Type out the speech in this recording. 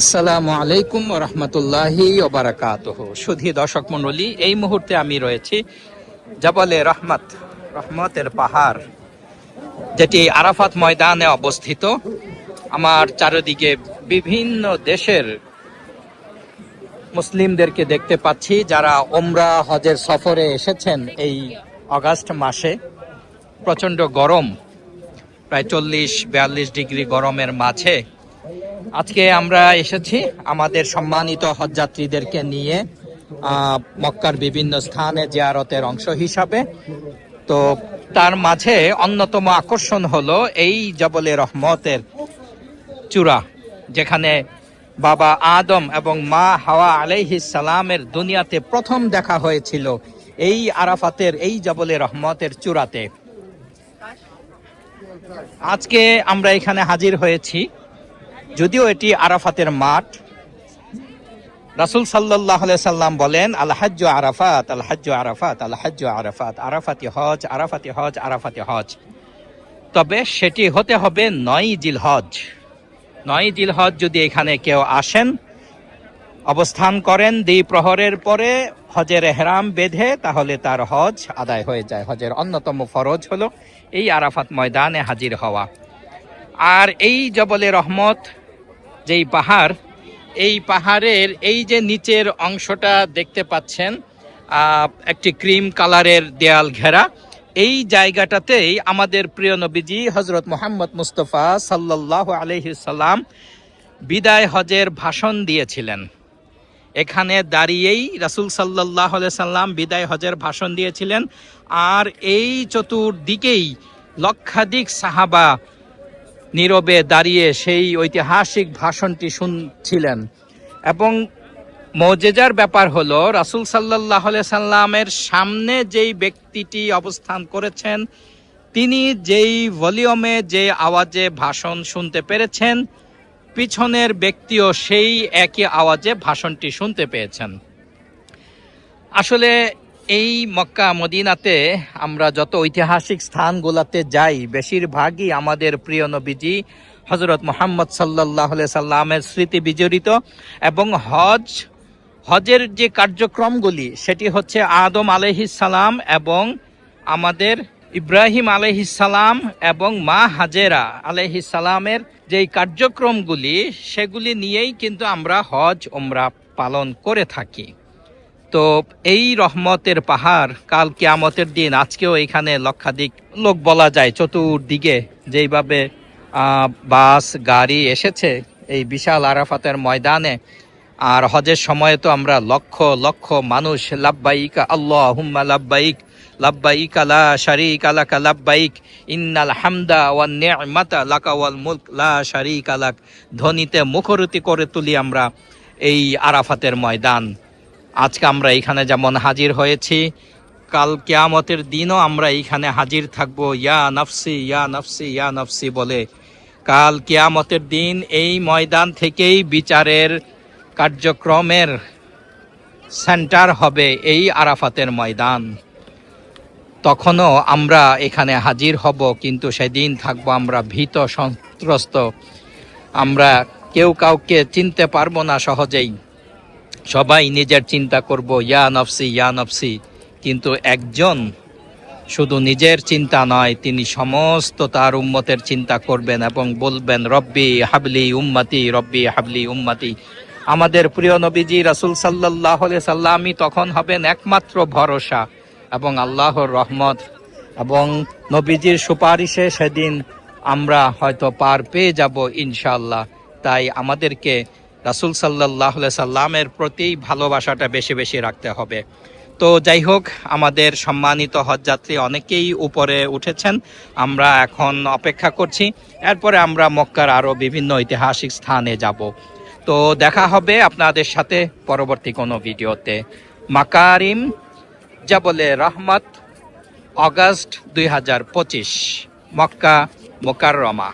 আসসালামু আলাইকুম রহমতুল্লাহি ওবারাকাতহ সুধী দর্শক মণ্ডলী, এই মুহূর্তে আমি রয়েছি জবলে রহমত, রহমতের পাহাড়, যেটি আরাফাত ময়দানে অবস্থিত। আমার চারিদিকে বিভিন্ন দেশের মুসলিমদেরকে দেখতে পাচ্ছি যারা ওমরা হজের সফরে এসেছেন এই অগাস্ট মাসে। প্রচণ্ড গরম, প্রায় চল্লিশ, বিয়াল্লিশ ডিগ্রি গরমের মাঝে। আজকে আমরা এসেছি আমাদের সম্মানিত হজযাত্রীদেরকে নিয়ে মক্কার বিভিন্ন স্থানে জিয়ারতের অংশ হিসাবে। তো তার মাঝে অন্যতম আকর্ষণ হলো এই জবলে রহমতের চূড়া, যেখানে বাবা আদম এবং মা হাওয়া আলাইহিস সালামের দুনিয়াতে প্রথম দেখা হয়েছিল এই আরাফাতের, এই জবলে রহমতের চূড়াতে। আজকে আমরা এখানে হাজির হয়েছি। যদিও এটি আরাফাতের মাঠ, রাসুল সাল্লাহ সাল্লাম বলেন আলহাজ্য আরাফাত আলহাজ্য আরাফাত আলহাজ্য আরাফাত, আরাফাতি হজ আরাফাতি হজ আরাফাতি হজ। তবে সেটি হতে হবে নয় জিল হজ। নয় জিল হজ যদি এখানে কেউ আসেন, অবস্থান করেন দ্বি প্রহরের পরে হজের হেরাম বেঁধে, তাহলে তার হজ আদায় হয়ে যায়। হজের অন্যতম ফরজ হলো এই আরাফাত ময়দানে হাজির হওয়া। আর এই জবলে রহমত যেই পাহাড়, এই পাহাড়ের এই যে নিচের অংশটা দেখতে পাচ্ছেন একটি ক্রিম কালারের দেয়াল ঘেরা, এই জায়গাটাতেই আমাদের প্রিয় নবীজি হজরত মোহাম্মদ মুস্তফা সাল্লাহ আলহিসাল্লাম বিদায় হজের ভাষণ দিয়েছিলেন। এখানে দাঁড়িয়েই রাসুল সাল্লাহ সাল্লাম বিদায় হজের ভাষণ দিয়েছিলেন। আর এই চতুর্দিকেই লক্ষাধিক সাহাবা নীরবে দাঁড়িয়ে সেই ঐতিহাসিক ভাষণটি শুনছিলেন। এবং মজেজার ব্যাপার হলো, রাসুল সাল্লাহ সাল্লামের সামনে যেই ব্যক্তিটি অবস্থান করেছেন, তিনি যেই ভলিউমে, যে আওয়াজে ভাষণ শুনতে পেরেছেন, পিছনের ব্যক্তিও সেই একই আওয়াজে ভাষণটি শুনতে পেয়েছেন। আসলে এই মক্কা মদিনাতে আমরা যত ঐতিহাসিক স্থানগুলোতে যাই, বেশিরভাগই আমাদের প্রিয় নবীজি হজরত মোহাম্মদ সাল্লাহ সাল্লামের স্মৃতি বিজড়িত এবং হজ, হজের যে কার্যক্রমগুলি, সেটি হচ্ছে আদম আলহিসাল্লাম এবং আমাদের ইব্রাহিম আলহিসাল্লাম এবং মা হাজেরা আলহিসাল্লামের যেই কার্যক্রমগুলি, সেগুলি নিয়েই কিন্তু আমরা হজ ওমরা পালন করে থাকি। তো এই রহমতের পাহাড়, কাল কিয়ামতের দিন, আজকেও এখানে লক্ষাধিক লোক বলা যায় চতুর্দিকে। যেইভাবে বাস, গাড়ি এসেছে এই বিশাল আরাফাতের ময়দানে। আর হজের সময়ে তো আমরা লক্ষ লক্ষ মানুষ, লাব্বাইক আল্লাহ হুম্মা লাব্বাইক লাব্বাইক লা শারিক আলাকা লাব্বাইক, ইন্নাল হামদা ওয়ান নি'মাতা লাকা ওয়াল লা শারিক আলাক ধ্বনিতে মুখরতি করে তুলি আমরা এই আরাফাতের ময়দান। আজকে আমরা এখানে যেমন হাজির হয়েছি, কাল কিয়ামতের দিনও আমরা এইখানে হাজির থাকব। ইয়া নফসি ইয়া নফসি ইয়া নফসি বলে। কাল কিয়ামতের দিন এই ময়দান থেকেই বিচারের কার্যক্রমের সেন্টার হবে এই আরাফাতের ময়দান। তখনও আমরা এখানে হাজির হব, কিন্তু সেদিন থাকব আমরা ভীত, সন্ত্রস্ত। আমরা কেউ কাউকে চিনতে পারব না সহজেই। সবাই নিজের চিন্তা করব, ইয়া নফসি ইয়া নফসি। কিন্তু একজন শুধু নিজের চিন্তা নয়, তিনি সমস্ত তার উম্মতের চিন্তা করবেন এবং বলবেন, রব্বি হাবলি উম্মতি, রব্বি হাবলি উম্মতি। আমাদের প্রিয় নবীজি রাসুল সাল্লাহ সাল্লামই তখন হবেন একমাত্র ভরসা এবং আল্লাহর রহমত। এবং নবীজির সুপারিশে সেদিন আমরা হয়তো পার পেয়ে যাব ইনশাল্লাহ তাই আমাদেরকে রাসুল সাল্লাহ সাল্লামের প্রতি ভালোবাসাটা বেশি বেশি রাখতে হবে। তো যাই হোক, আমাদের সম্মানিত হজযাত্রী অনেকেই উপরে উঠেছেন। আমরা এখন অপেক্ষা করছি। এরপরে আমরা মক্কার আরও বিভিন্ন ঐতিহাসিক স্থানে যাব। তো দেখা হবে আপনাদের সাথে পরবর্তী কোনো ভিডিওতে। মাকারিম জাবলে রহমত, অগাস্ট দুই হাজার পঁচিশ, মক্কা মোকাররমা।